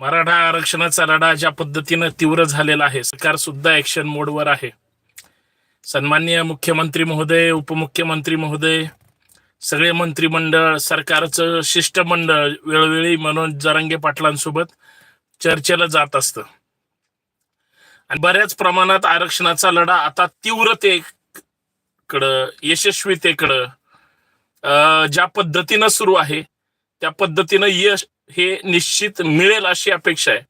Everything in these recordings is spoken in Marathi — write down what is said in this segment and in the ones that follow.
मराठा आरक्षणाचा लढा ज्या पद्धतीनं तीव्र झालेला आहे सरकार सुद्धा ऍक्शन मोडवर आहे. सन्माननीय मुख्यमंत्री महोदय उपमुख्यमंत्री महोदय सगळे मंत्रिमंडळ सरकारचं शिष्टमंडळ वेळोवेळी मनोज जरांगे पाटलांसोबत चर्चेला जात असतं. आणि बऱ्याच प्रमाणात आरक्षणाचा लढा आता तीव्रतेकडं यशस्वीतेकडं ज्या पद्धतीनं सुरू आहे त्या पद्धतीनं यश हे निश्चित मिळेल अशी अपेक्षा आहे.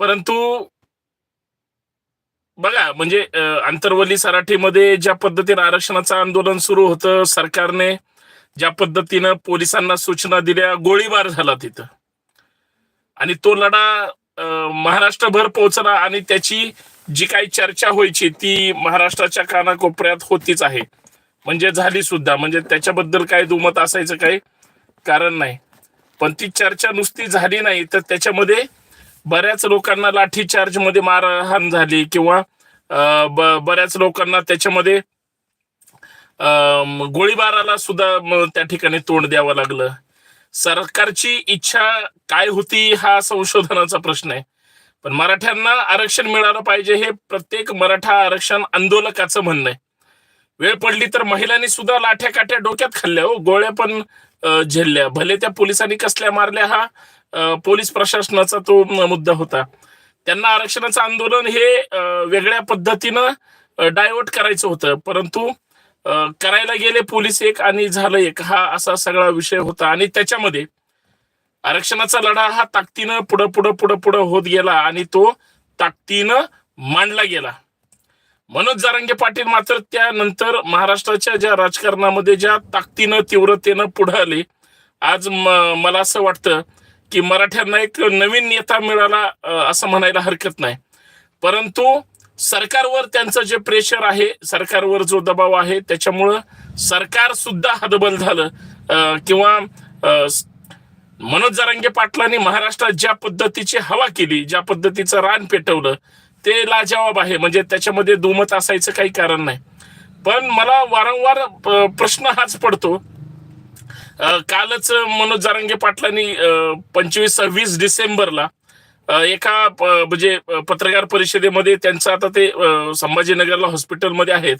परंतु बघा म्हणजे आंतरवली सराठीमध्ये ज्या पद्धतीनं आरक्षणाचं आंदोलन सुरू होतं सरकारने ज्या पद्धतीनं पोलिसांना सूचना दिल्या गोळीबार झाला तिथं. आणि तो लढा महाराष्ट्रभर पोहोचला आणि त्याची जी काही चर्चा व्हायची ती महाराष्ट्राच्या कानाकोपऱ्यात होतीच आहे. म्हणजे झाली सुद्धा. म्हणजे त्याच्याबद्दल काय दुमत असायचं काही कारण नाही. पण ती चर्चा नुसती झाली नाही तर त्याच्यामध्ये बऱ्याच लोकांना लाठी चार्जमध्ये मारहाण झाली किंवा बऱ्याच लोकांना त्याच्यामध्ये गोळीबाराला सुद्धा त्या ठिकाणी तोंड द्यावं लागलं. सरकारची इच्छा काय होती हा संशोधनाचा प्रश्न आहे. पण मराठ्यांना आरक्षण मिळालं पाहिजे हे प्रत्येक मराठा आरक्षण आंदोलकाचं म्हणणं आहे. वेळ पडली तर महिलांनी सुद्धा लाठ्या काठ्या डोक्यात खाल्ल्या हो गोळ्या पण झेलल्या. भले त्या पोलिसांनी कसल्या मारल्या हा पोलीस प्रशासनाचा तो मुद्दा होता. त्यांना आरक्षणाचं आंदोलन हे वेगळ्या पद्धतीनं डायव्हर्ट करायचं होतं. परंतु करायला गेले पोलीस एक आणि झालं एक. हा असा सगळा विषय होता. आणि त्याच्यामध्ये आरक्षणाचा लढा हा ताकदीनं पुढं पुढं पुढं पुढं होत गेला आणि तो ताकदीनं मांडला गेला. मनोज जारंगे पाटील मात्र त्यानंतर महाराष्ट्राच्या ज्या राजकारणामध्ये ज्या ताकदीनं तीव्रतेनं पुढे आले आज मला असं वाटतं की मराठ्यांना एक नवीन नेता मिळाला असं म्हणायला हरकत नाही. परंतु सरकारवर त्यांचं जे प्रेशर आहे सरकारवर जो दबाव आहे त्याच्यामुळं सरकार सुद्धा हदबल झालं. अं, किंवा मनोज जरांगे पाटलांनी महाराष्ट्रात ज्या पद्धतीची हवा केली ज्या पद्धतीचं रान पेटवलं ते लाजवाब आहे. म्हणजे त्याच्यामध्ये दुमत असायचं काही कारण नाही. पण मला वारंवार प्रश्न हाच पडतो. कालच मनोज जारंगे पाटलांनी पंचवीस सव्वीस डिसेंबरला एका म्हणजे पत्रकार परिषदेमध्ये त्यांचं आता ते संभाजीनगरला हॉस्पिटलमध्ये आहेत.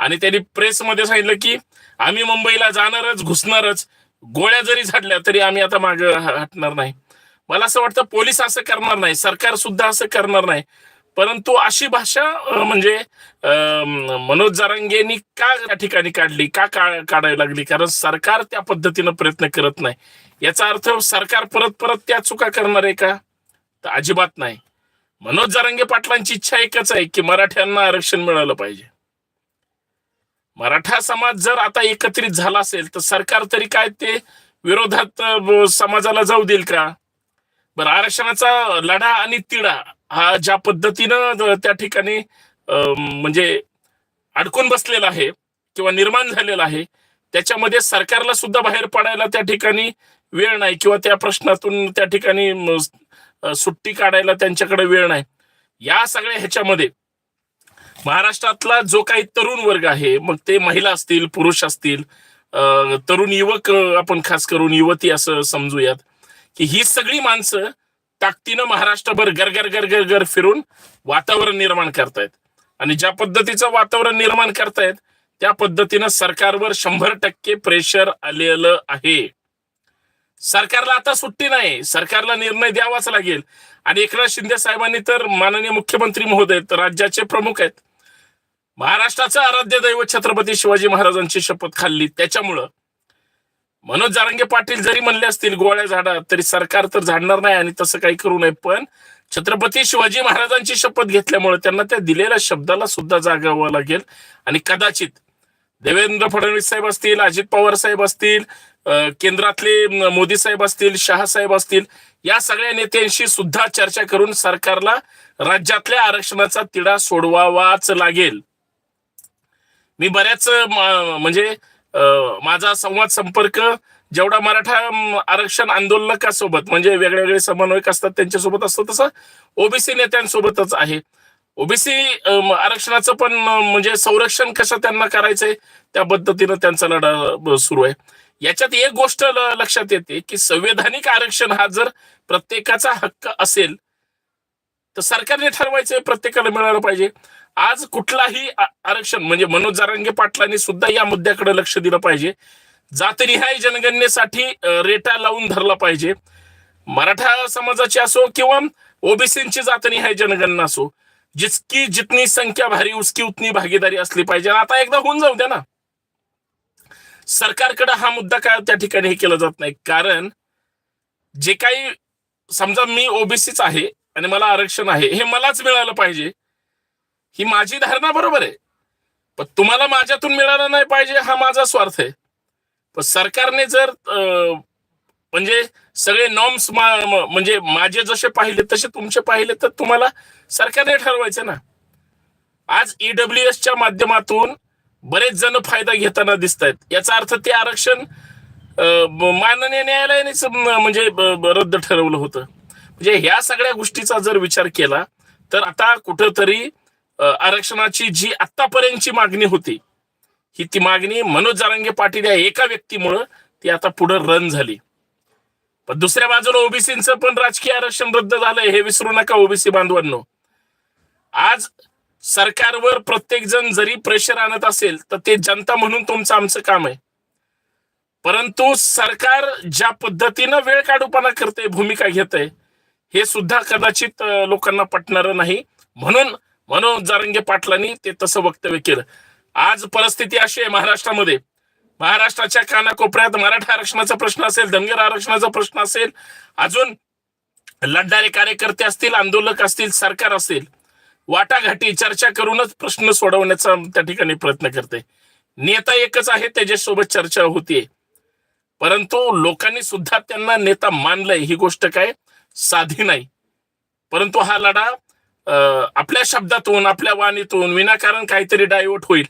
आणि त्यांनी प्रेसमध्ये सांगितलं की आम्ही मुंबईला जाणारच घुसणारच. गोळ्या जरी झाडल्या तरी आम्ही आता माग हटणार नाही. मला असं वाटतं पोलीस असं करणार नाही. सरकार सुद्धा असं करणार नाही. परंतु अशी भाषा म्हणजे अं, मनोज जारंगेनी का त्या ठिकाणी काढली? का काढायला लागली? कारण सरकार त्या पद्धतीनं प्रयत्न करत नाही. याचा अर्थ सरकार परत परत त्या चुका करणार आहे का? तर अजिबात नाही. मनोज जारंगे पाटलांची इच्छा एकच आहे की मराठ्यांना आरक्षण मिळालं पाहिजे. मराठा समाज जर आता एकत्रित झाला असेल तर सरकार तरी काय ते विरोधात समाजाला जाऊ देईल का? बरं आरक्षणाचा लढा आणि तिढा हा ज्या पद्धतीनं त्या ठिकाणी अं, म्हणजे अडकून बसलेला आहे किंवा निर्माण झालेला आहे त्याच्यामध्ये सरकारला सुद्धा बाहेर पडायला त्या ठिकाणी वेळ नाही किंवा त्या प्रश्नातून त्या ठिकाणी सुट्टी काढायला त्यांच्याकडे वेळ नाही. या सगळ्या ह्याच्यामध्ये महाराष्ट्रातला जो काही तरुण वर्ग आहे मग ते महिला असतील पुरुष असतील तरुण युवक आपण खास करून युवती असं समजूयात की ही सगळी माणसं ताकदीनं महाराष्ट्रभर गरगर गरगर गर फिरून वातावरण निर्माण करतायत. आणि ज्या पद्धतीचं वातावरण निर्माण करतायत त्या पद्धतीनं सरकारवर शंभर टक्के प्रेशर आलेलं आहे. सरकारला आता सुट्टी नाही. सरकारला निर्णय द्यावाच लागेल. आणि एकनाथ शिंदे साहेबांनी तर माननीय मुख्यमंत्री महोदय तर राज्याचे प्रमुख आहेत. महाराष्ट्राचं आराध्य दैवत छत्रपती शिवाजी महाराजांची शपथ खाल्ली. त्याच्यामुळं मनोज जारंगे पाटील जरी म्हणले असतील गोळ्या झाडा तरी सरकार तर झाडणार नाही आणि तसं काही करू नये पण छत्रपती शिवाजी महाराजांची शपथ घेतल्यामुळे त्यांना त्या दिलेल्या शब्दाला सुद्धा जागावं लागेल. आणि कदाचित देवेंद्र फडणवीस साहेब असतील अजित पवार साहेब असतील केंद्रातले मोदी साहेब असतील शहा साहेब असतील या सगळ्या नेत्यांशी सुद्धा चर्चा करून सरकारला राज्यातल्या आरक्षणाचा तिढा सोडवावाच लागेल. मी बऱ्याच म्हणजे माझा संवाद संपर्क जेवढा मराठा आरक्षण आंदोलकासोबत म्हणजे वेगळे वेगळे समन्वयक असतात त्यांच्यासोबत असतो तसं ओबीसी नेत्यांसोबतच आहे. ओबीसी आरक्षणाचं पण म्हणजे संरक्षण कसं त्यांना करायचंय त्या पद्धतीनं त्यांचा लढा सुरू आहे. याच्यात एक गोष्ट लक्षात येते की संवैधानिक आरक्षण हा जर प्रत्येकाचा हक्क असेल तर सरकारने ठरवायचं प्रत्येकाला मिळालं पाहिजे. आज कुठलाही आरक्षण म्हणजे मनोज जारंगे पाटलांनी सुद्धा या मुद्द्याकडे लक्ष दिलं पाहिजे. जातनिहाय जनगणनेसाठी रेटा लावून धरला पाहिजे. मराठा समाजाची असो किंवा ओबीसीची जातनिहाय जनगणना असो जितकी जितनी संख्या भारी उसकी उतनी भागीदारी असली पाहिजे. आता एकदा होऊन जाऊ द्या ना. सरकारकडे हा मुद्दा काय त्या ठिकाणी हे केला जात नाही. कारण जे काही समजा मी ओबीसीच आहे आणि मला आरक्षण आहे हे मलाच मिळालं पाहिजे. ही माझी धारणा बरोबर आहे. पण तुम्हाला माझ्यातून मिळाला नाही पाहिजे हा माझा स्वार्थ आहे. पण सरकारने जर अं, म्हणजे सगळे नॉर्म्स म्हणजे माझे जसे पाहिले तसे तुमचे पाहिले तर तुम्हाला सरकारने ठरवायचे ना. आज ईडब्ल्यू च्या माध्यमातून बरेच जण फायदा घेताना दिसत आहेत याचा अर्थ ते आरक्षण माननीय न्यायालयानेच म्हणजे रद्द ठरवलं होतं. म्हणजे ह्या सगळ्या गोष्टीचा जर विचार केला तर आता कुठंतरी आरक्षणाची जी आतापर्यंतची मागणी होती ही ती मागणी मनोज जारंगे पाटील या एका व्यक्तीमुळं ती आता पुढे रन झाली. पण दुसऱ्या बाजूला ओबीसीचं पण राजकीय आरक्षण रद्द झालंय हे विसरू नका ओबीसी बांधवांनो. आज सरकारवर प्रत्येक जण जरी प्रेशर आणत असेल तर ते जनता म्हणून तुमचं आमचं काम आहे. परंतु सरकार ज्या पद्धतीनं वेळ काढूपणा करते भूमिका घेत आहे हे सुद्धा कदाचित लोकांना पटणार नाही. म्हणून मनोज जारंगे पाटलांनी ते तसं वक्तव्य केलं. आज परिस्थिती अशी आहे महाराष्ट्रामध्ये. महाराष्ट्राच्या कानाकोपऱ्यात मराठा आरक्षणाचा प्रश्न असेल धनगर आरक्षणाचा प्रश्न असेल अजून लढणारे कार्यकर्ते असतील आंदोलक असतील सरकार असेल वाटाघाटी चर्चा करूनच प्रश्न सोडवण्याचा त्या ठिकाणी प्रयत्न करते. नेता एकच आहे त्याच्यासोबत चर्चा होतीये. परंतु लोकांनी सुद्धा त्यांना नेता मानलंय ही गोष्ट काय? साधी नाही. परंतु हा लढा आपल्या शब्दातून आपल्या वाणीतून विनाकारण काहीतरी डायवर्ट होईल.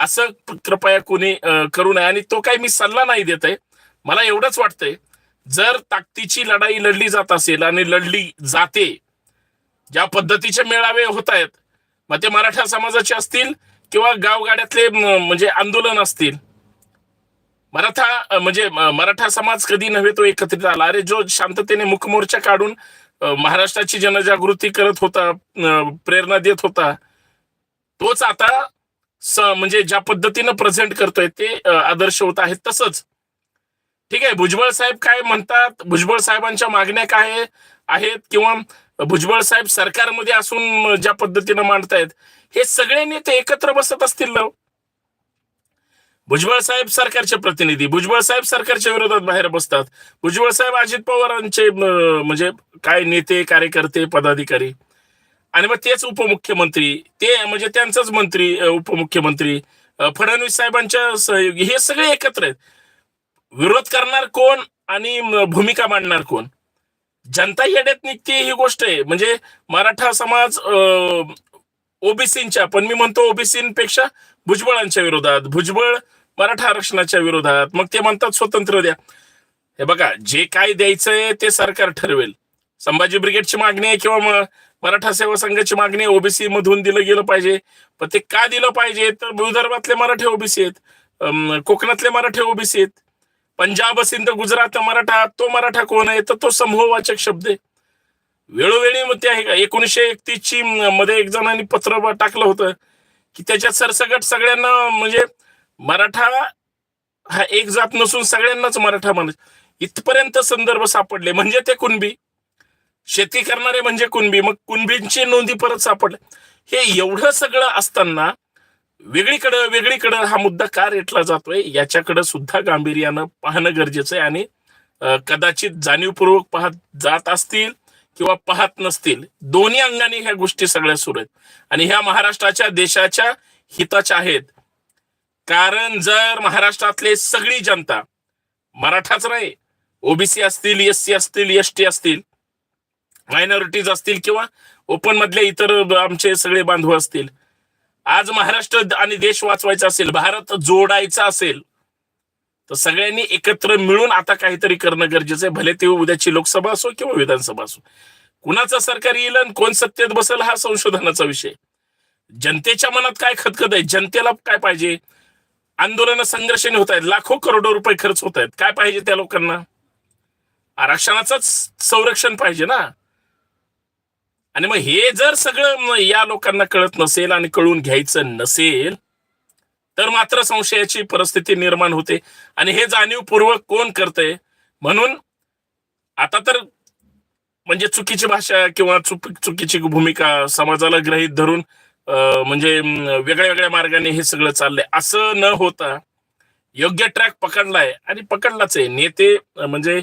असं कृपया कोणी करू नये. आणि तो काही मी सल्ला नाही देत आहे. मला एवढंच वाटतंय जर ताकदीची लढाई लढली जात असेल आणि लढली जाते ज्या पद्धतीचे मेळावे होत आहेत मग ते मराठा समाजाचे असतील किंवा गावगाड्यातले म्हणजे आंदोलन असतील. मराठा म्हणजे मराठा समाज कधी नव्हे तो एकत्रित आला. अरे जो शांततेने मुखमोर्चा काढून महाराष्ट्राची जनजागृती करत होता प्रेरणा देत होता. तोच आता स म्हणजे ज्या पद्धतीनं प्रेझेंट करतोय ते आदर्श होत आहेत तसंच. ठीक आहे भुजबळ साहेब काय म्हणतात? भुजबळ साहेबांच्या मागण्या काय आहेत? किंवा भुजबळ साहेब सरकारमध्ये असून ज्या पद्धतीनं मांडतायत हे सगळे नेते एकत्र बसत असतील ना हो? भुजबळ साहेब सरकारचे प्रतिनिधी भुजबळ साहेब सरकारच्या विरोधात बाहेर बसतात. भुजबळ साहेब अजित पवारांचे म्हणजे काय नेते कार्यकर्ते पदाधिकारी? आणि मग तेच उपमुख्यमंत्री ते म्हणजे त्यांचाच मंत्री उपमुख्यमंत्री फडणवीस साहेबांच्या सहयोगी हे सगळे एकत्र आहेत. विरोध करणार कोण आणि भूमिका मांडणार कोण? जनता येड्यात निघते ही गोष्ट आहे. म्हणजे मराठा समाज ओबीसींच्या पण मी म्हणतो ओबीसींपेक्षा भुजबळांच्या विरोधात. भुजबळ मराठा आरक्षणाच्या विरोधात. मग ते म्हणतात स्वतंत्र द्या. हे बघा जे काय द्यायचंय ते सरकार ठरवेल. संभाजी ब्रिगेडची मागणी आहे किंवा मराठा सेवा संघाची मागणी ओबीसी मधून दिलं गेलं पाहिजे. पण ते का दिलं पाहिजे? तर विदर्भातले मराठे ओबीसी आहेत. कोकणातले मराठे ओबीसी आहेत. पंजाब सिंध गुजरात मराठा तो मराठा कोण आहे? तर तो समूहवाचक शब्द आहे. वेळोवेळी मग त्या एकोणीशे एकतीस ची मध्ये एक जणांनी पत्र टाकलं होतं की त्याच्यात सरसगट सगळ्यांना म्हणजे मराठा हा एक जात नसून सगळ्यांनाच मराठा माणूस. इथपर्यंत संदर्भ सापडले म्हणजे ते कुणबी? शेती करणारे म्हणजे कुणबी? मग कुणबींची नोंदी परत सापडले. हे एवढं सगळं असताना वेगळीकडं वेगळीकडं हा मुद्दा का रेटला जातोय? याच्याकडे सुद्धा गांभीर्यानं पाहणं गरजेचं आहे आणि कदाचित जाणीवपूर्वक पाहत जात असतील किंवा पाहत नसतील दोन्ही अंगाने ह्या गोष्टी सगळ्या सुरू आहेत. आणि ह्या महाराष्ट्राच्या देशाच्या हिताच्या आहेत. कारण जर महाराष्ट्रातले सगळी जनता मराठाच नाही ओबीसी असतील एस सी असतील एस टी असतील मायनॉरिटीज असतील किंवा ओपन मधले इतर आमचे सगळे बांधव असतील आज महाराष्ट्र आणि देश वाचवायचा असेल भारत जोडायचा असेल तर सगळ्यांनी एकत्र मिळून आता काहीतरी करणं गरजेचं आहे. भले ते उद्याची लोकसभा असो किंवा विधानसभा असो. कुणाचं सरकार येईल आणि कोण सत्तेत बसेल हा संशोधनाचा विषय. जनतेच्या मनात काय खतखत आहे? जनतेला काय पाहिजे? आंदोलन संघर्षाने होत आहेत. लाखो करोडो रुपये खर्च होत आहेत. काय पाहिजे त्या लोकांना? आरक्षणाचंच संरक्षण पाहिजे ना. आणि मग हे जर सगळं या लोकांना कळत नसेल आणि कळून घ्यायचं नसेल तर मात्र संशयाची परिस्थिती निर्माण होते. आणि हे जाणीवपूर्वक कोण करतंय? म्हणून आता तर म्हणजे चुकीची भाषा किंवा चुक चुकीची भूमिका समाजाला ग्रहित धरून म्हणजे वेगळ्या वेगळ्या मार्गाने हे सगळं चाललंय. असं न होता योग्य ट्रॅक पकडलाय आणि पकडलाच आहे. नेते म्हणजे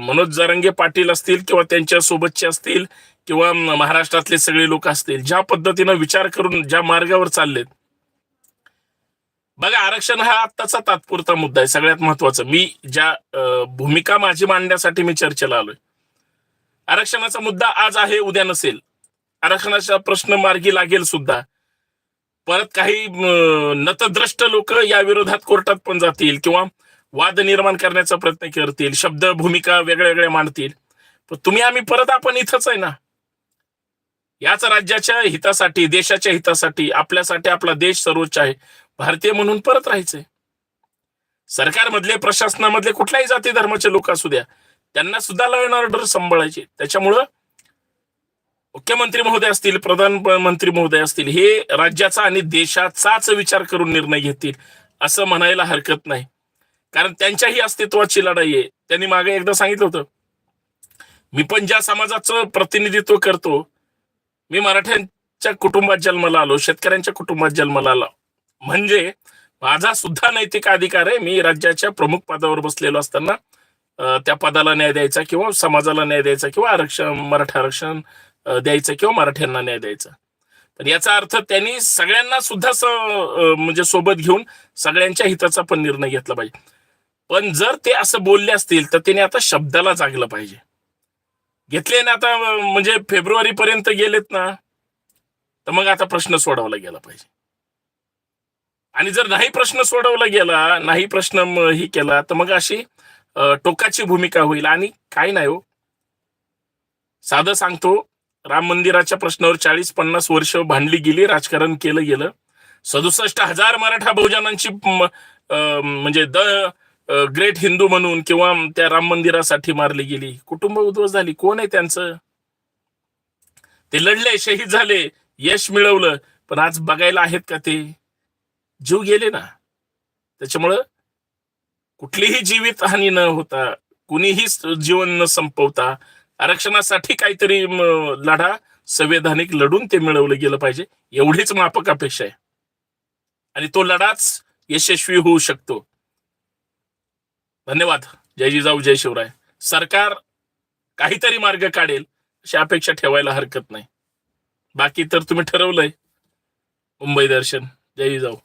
मनोज जरंगे पाटील असतील किंवा त्यांच्या सोबतचे असतील किंवा महाराष्ट्रातले सगळे लोक असतील ज्या पद्धतीनं विचार करून ज्या मार्गावर चाललेत. बघा आरक्षण हा आत्ताचा तात्पुरता मुद्दा आहे सगळ्यात महत्त्वाचा मी ज्या भूमिका माझी मांडण्यासाठी मी चर्चेला आलोय. आरक्षणाचा मुद्दा आज आहे उद्या नसेल. आरक्षणाचा प्रश्न मार्गी लागेल सुद्धा. परत काही नतद्रष्ट लोक या विरोधात कोर्टात पण जातील किंवा वाद निर्माण करण्याचा प्रयत्न करतील शब्द भूमिका वेगळ्या वेगळ्या मांडतील. पण तुम्ही आम्ही परत आपण इथंच आहे ना. याच राज्याच्या हितासाठी देशाच्या हितासाठी आपल्यासाठी आपला देश सर्वोच्च आहे. भारतीय म्हणून परत राहायचंय. सरकारमधले प्रशासनामधले कुठल्याही जाती धर्माचे लोक असू द्या त्यांना सुद्धा लॉ अँड ऑर्डर सांभाळायचे. त्याच्यामुळं मुख्यमंत्री महोदय असतील प्रधानमंत्री महोदय असतील हे राज्याचा आणि देशाचाच विचार करून निर्णय घेतील असं म्हणायला हरकत नाही. कारण त्यांच्याही अस्तित्वाची लढाई आहे. त्यांनी मागे एकदा सांगितलं होतं मी पण ज्या समाजाचं प्रतिनिधित्व करतो मी मराठ्यांच्या कुटुंबात जन्माला आलो शेतकऱ्यांच्या कुटुंबात जन्माला आलो. म्हणजे माझा सुद्धा नैतिक अधिकार आहे. मी राज्याच्या प्रमुख पदावर बसलेलो असताना त्या पदाला न्याय द्यायचा किंवा समाजाला न्याय द्यायचा किंवा आरक्षण मराठा आरक्षण द्यायचं किंवा मराठ्यांना न्याय द्यायचा. पण याचा अर्थ त्यांनी सगळ्यांना सुद्धा स- म्हणजे सोबत घेऊन सगळ्यांच्या हिताचा पण निर्णय घेतला पाहिजे. पण जर ते असं बोलले असतील तर त्याने आता शब्दाला जागलं पाहिजे. घेतले ना आता म्हणजे फेब्रुवारी पर्यंत गेलेत ना तर मग आता प्रश्न सोडवला गेला पाहिजे. आणि जर नाही प्रश्न सोडवला गेला नाही प्रश्न ही केला तर मग अशी टोकाची भूमिका होईल. आणि काय नाही हो. साधं सांगतो राम मंदिराच्या प्रश्नावर चाळीस पन्नास वर्ष भांडली गेली राजकारण केलं गेलं. सदुसष्ट हजार मराठा बहुजनांची म्हणजे द ग्रेट हिंदू म्हणून किंवा त्या राम मंदिरासाठी मारली गेली. कुटुंब उद्ध्वस्त झाली. कोण आहे त्यांचं? ते लढले शहीद झाले यश मिळवलं पण आज बघायला आहेत का ते? जीव गेले ना. त्याच्यामुळं कुठलीही जीवित हानी न होता कुणीही जीवन न संपवता आरक्षणासाठी काहीतरी लढा संवैधानिक लढून ते मिळवलं गेलं पाहिजे एवढीच मापक अपेक्षा आहे. आणि तो लढाच यशस्वी होऊ शकतो. धन्यवाद. जय जिजाऊ जय शिवराय. सरकार काहीतरी मार्ग काढेल अशी अपेक्षा ठेवायला हरकत नाही. बाकी तर तुम्ही ठरवलंय. मुंबई दर्शन. जय जिजाऊ.